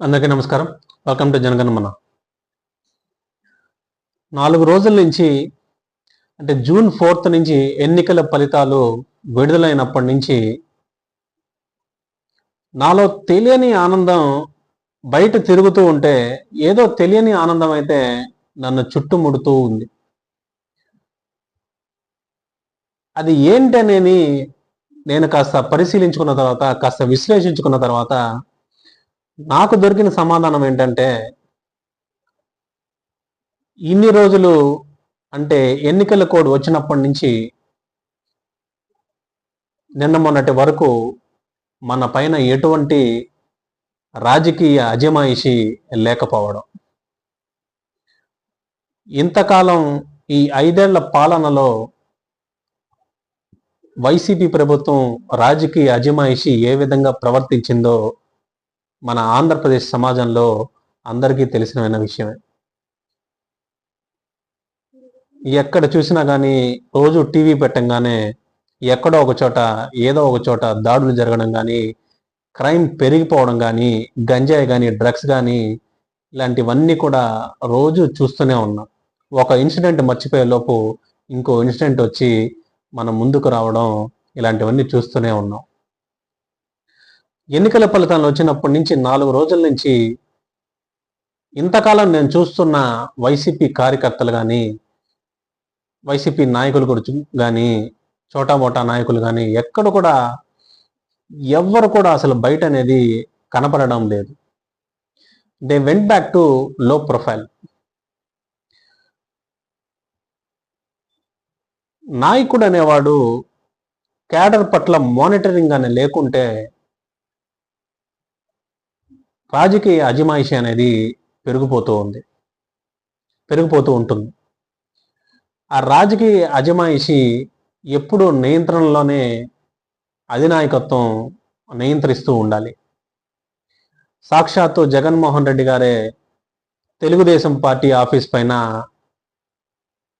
అందరికీ నమస్కారం. Welcome to Janaganamana. నాలుగు రోజుల నుంచి అంటే జూన్ ఫోర్త్ నుంచి ఎన్నికల ఫలితాలు విడుదలైనప్పటి నుంచి నాలో తెలియని ఆనందం బయట తిరుగుతూ ఉంటే ఏదో తెలియని ఆనందం అయితే నన్ను చుట్టుముడుతూ ఉంది. అది ఏంటనేది నేను కాస్త పరిశీలించుకున్న తర్వాత కాస్త విశ్లేషించుకున్న తర్వాత నాకు దొరికిన సమాధానం ఏంటంటే ఇన్ని రోజులు అంటే ఎన్నికల కోడ్ వచ్చినప్పటి నుంచి నిన్న మొన్నటి వరకు మన పైన ఎటువంటి రాజకీయ అజమాయిషి లేకపోవడం. ఇంతకాలం ఈ ఐదేళ్ళ పాలనలో వైసీపీ ప్రభుత్వం రాజకీయ అజమాయిషి ఏ విధంగా ప్రవర్తించిందో మన ఆంధ్రప్రదేశ్ సమాజంలో అందరికీ తెలిసిన విషయమే. ఎక్కడ చూసినా కానీ రోజు టీవీ పెట్టంగానే ఎక్కడో ఒక చోట ఏదో ఒక చోట దాడులు జరగడం కానీ క్రైమ్ పెరిగిపోవడం కానీ గంజాయి కానీ డ్రగ్స్ కానీ ఇలాంటివన్నీ కూడా రోజు చూస్తూనే ఉన్నాం. ఒక ఇన్సిడెంట్ మర్చిపోయే లోపు ఇంకో ఇన్సిడెంట్ వచ్చి మన ముందుకు రావడం ఇలాంటివన్నీ చూస్తూనే ఉన్నాం. ఎన్నికల ఫలితాలు వచ్చినప్పటి నుంచి నాలుగు రోజుల నుంచి ఇంతకాలం నేను చూస్తున్న వైసీపీ కార్యకర్తలు కానీ వైసీపీ నాయకులు కూడా కానీ చోటామోటా నాయకులు కానీ ఎక్కడ కూడా ఎవ్వరు కూడా అసలు బయట అనేది కనపడడం లేదు. They went back to low profile నాయకుడు అనేవాడు క్యాడర్ పట్ల మానిటరింగ్ అని లేకుంటే రాజకీయ అజమాయిషి అనేది పెరిగిపోతూ ఉంది. పెరిగిపోతూ ఉంటుంది. ఆ రాజకీయ అజమాయిషి ఎప్పుడు నియంత్రణలోనే అధినాయకత్వం నియంత్రిస్తూ ఉండాలి. సాక్షాత్తు జగన్మోహన్ రెడ్డి గారే తెలుగుదేశం పార్టీ ఆఫీస్ పైన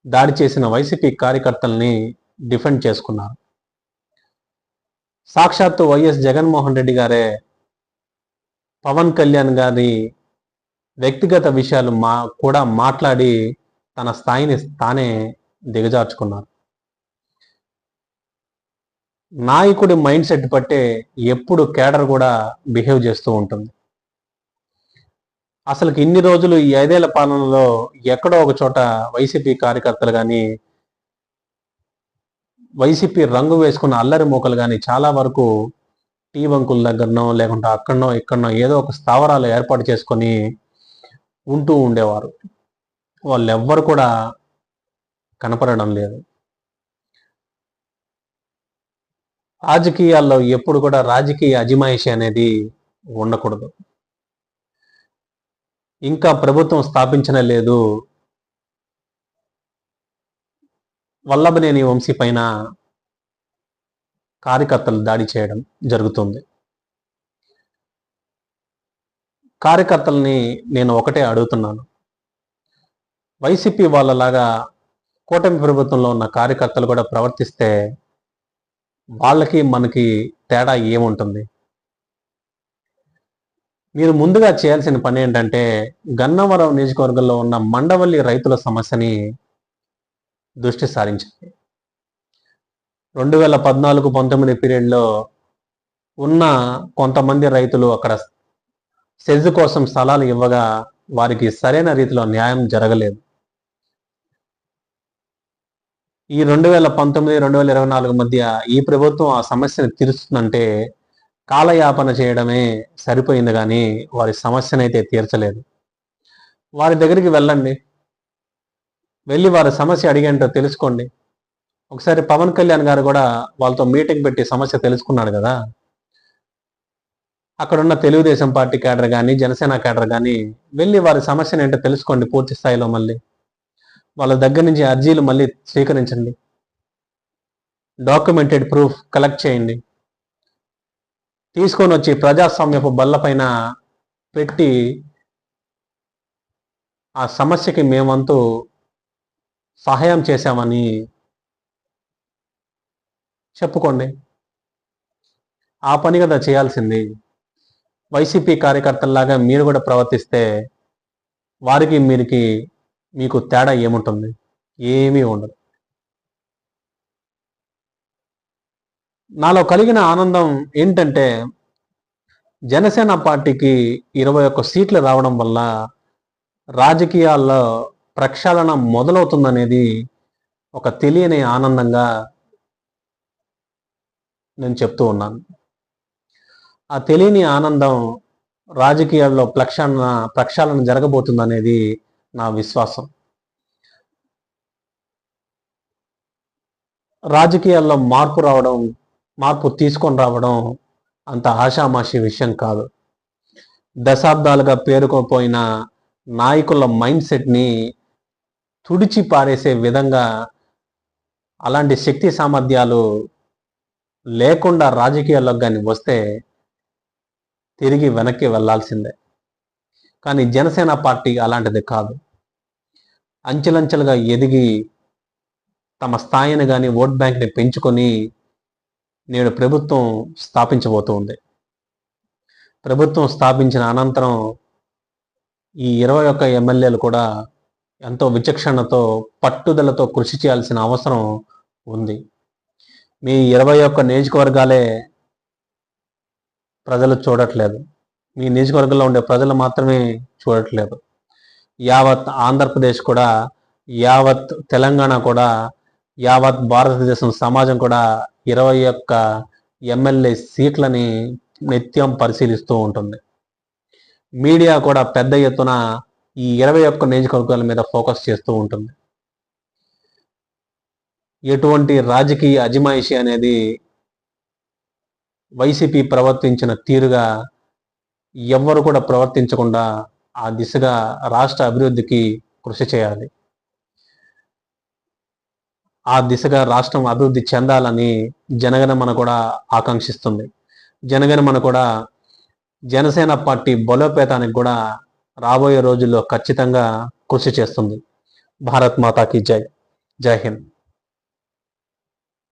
దాడి చేసిన వైసీపీ కార్యకర్తల్ని డిఫెండ్ చేసుకున్నారు. సాక్షాత్తు వైఎస్ జగన్మోహన్ రెడ్డి గారే పవన్ కళ్యాణ్ గారి వ్యక్తిగత విషయాలు మా కూడా మాట్లాడి తన స్థాయిని తానే దిగజార్చుకున్నారు. నాయకుడి మైండ్ సెట్ బట్టే ఎప్పుడు కేడర్ కూడా బిహేవ్ చేస్తూ ఉంటుంది. అసలు ఇన్ని రోజులు ఈ ఐదేళ్ళ పాలనలో ఎక్కడో ఒక చోట వైసీపీ కార్యకర్తలు కానీ వైసీపీ రంగు వేసుకున్న అల్లరి మూకలు కానీ చాలా వరకు టీ బంకుల దగ్గరనో లేకుంటే అక్కడనో ఇక్కడనో ఏదో ఒక స్థావరాలు ఏర్పాటు చేసుకొని ఉంటూ ఉండేవారు. వాళ్ళు ఎవ్వరు కూడా కనపడడం లేదు. రాజకీయాల్లో ఎప్పుడు కూడా రాజకీయ అజమాయిషి అనేది ఉండకూడదు. ఇంకా ప్రభుత్వం స్థాపించనే లేదు. వల్లభనేని వంశీ పైన కార్యకర్తలు దాడి చేయడం జరుగుతుంది. కార్యకర్తలని నేను ఒకటే అడుగుతున్నాను. వైసీపీ వాళ్ళలాగా కూటమి ప్రభుత్వంలో ఉన్న కార్యకర్తలు కూడా ప్రవర్తిస్తే వాళ్ళకి మనకి తేడా ఏముంటుంది? మీరు ముందుగా చేయాల్సిన పని ఏంటంటే గన్నవరం నియోజకవర్గంలో ఉన్న మండవల్లి రైతుల సమస్యని దృష్టి సారించాలి. రెండు వేల పద్నాలుగు పంతొమ్మిది పీరియడ్లో ఉన్న కొంతమంది రైతులు అక్కడ సెజ్ కోసం స్థలాలు ఇవ్వగా వారికి సరైన రీతిలో న్యాయం జరగలేదు. ఈ రెండు వేల పంతొమ్మిది రెండు వేల ఇరవై నాలుగు మధ్య ఈ ప్రభుత్వం ఆ సమస్యను తీరుస్తుందంటే కాలయాపన చేయడమే సరిపోయింది కానీ వారి సమస్యనైతే తీర్చలేదు. వారి దగ్గరికి వెళ్ళండి. వెళ్ళి వారి సమస్య అడిగేంటో తెలుసుకోండి. ఒకసారి పవన్ కళ్యాణ్ గారు కూడా వాళ్ళతో మీటింగ్ పెట్టి సమస్య తెలుసుకున్నాడు కదా. అక్కడున్న తెలుగుదేశం పార్టీ కేడర్ కానీ జనసేన కేడర్ కానీ వెళ్ళి వారి సమస్యను ఏంటో తెలుసుకోండి పూర్తి స్థాయిలో మళ్ళీ. వాళ్ళ దగ్గర నుంచి అర్జీలు మళ్ళీ స్వీకరించండి. డాక్యుమెంటెడ్ ప్రూఫ్ కలెక్ట్ చేయండి. తీసుకొని వచ్చి ప్రజాస్వామ్యపు బల్లపైన పెట్టి ఆ సమస్యకి మేమంతూ సహాయం చేశామని చెప్పుకోండి. ఆ పని కదా చేయాల్సింది. వైసీపీ కార్యకర్తల్లాగా మీరు కూడా ప్రవర్తిస్తే వారికి మీరికి మీకు తేడా ఏముంటుంది? ఏమీ ఉండదు. నాలో కలిగిన ఆనందం ఏంటంటే జనసేన పార్టీకి ఇరవై ఒక్క సీట్లు రావడం వల్ల రాజకీయాల్లో ప్రక్షాళన మొదలవుతుందనేది ఒక తెలియని ఆనందంగా నేను చెప్తూ ఉన్నాను. ఆ తెలియని ఆనందం రాజకీయాల్లో ప్రక్షాళన ప్రక్షాళన జరగబోతుందనేది నా విశ్వాసం. రాజకీయాల్లో మార్పు రావడం మార్పు తీసుకొని రావడం అంత ఆషామాషి విషయం కాదు. దశాబ్దాలుగా పేరుకోపోయిన నాయకుల మైండ్ సెట్ని తుడిచి పారేసే విధంగా అలాంటి శక్తి సామర్థ్యాలు లేకుండా రాజకీయాల్లోకి కానీ వస్తే తిరిగి వెనక్కి వెళ్ళాల్సిందే కానీ జనసేన పార్టీ అలాంటిది కాదు. అంచెలంచెలుగా ఎదిగి తమ స్థాయిని కానీ ఓట్ బ్యాంక్ని పెంచుకొని నేడు ప్రభుత్వం స్థాపించబోతోంది. ప్రభుత్వం స్థాపించిన అనంతరం ఈ ఇరవై ఒక్క ఎమ్మెల్యేలు కూడా ఎంతో విచక్షణతో పట్టుదలతో కృషి చేయాల్సిన అవసరం ఉంది. మీ ఇరవై ఒక్క నియోజకవర్గాలే ప్రజలు చూడట్లేదు. మీ నియోజకవర్గంలో ఉండే ప్రజలు మాత్రమే చూడట్లేదు. యావత్ ఆంధ్రప్రదేశ్ కూడా యావత్ తెలంగాణ కూడా యావత్ భారతదేశం సమాజం కూడా ఇరవై ఒక్క ఎమ్మెల్యే సీట్లని నిత్యం పరిశీలిస్తూ ఉంటుంది. మీడియా కూడా పెద్ద ఎత్తున ఈ ఇరవై ఒక్క నియోజకవర్గాల మీద ఫోకస్ చేస్తూ ఉంటుంది. ఎటువంటి రాజకీయ అజమాయిషి అనేది వైసీపీ ప్రవర్తించిన తీరుగా ఎవ్వరు కూడా ప్రవర్తించకుండా ఆ దిశగా రాష్ట్ర అభివృద్ధికి కృషి చేయాలి. ఆ దిశగా రాష్ట్రం అభివృద్ధి చెందాలని జనగణమన కూడా ఆకాంక్షిస్తుంది. జనగణమన కూడా జనసేన పార్టీ బలోపేతానికి కూడా రాబోయే రోజుల్లో ఖచ్చితంగా కృషి చేస్తుంది. భారత్ మాతాకి జై. జై హింద్.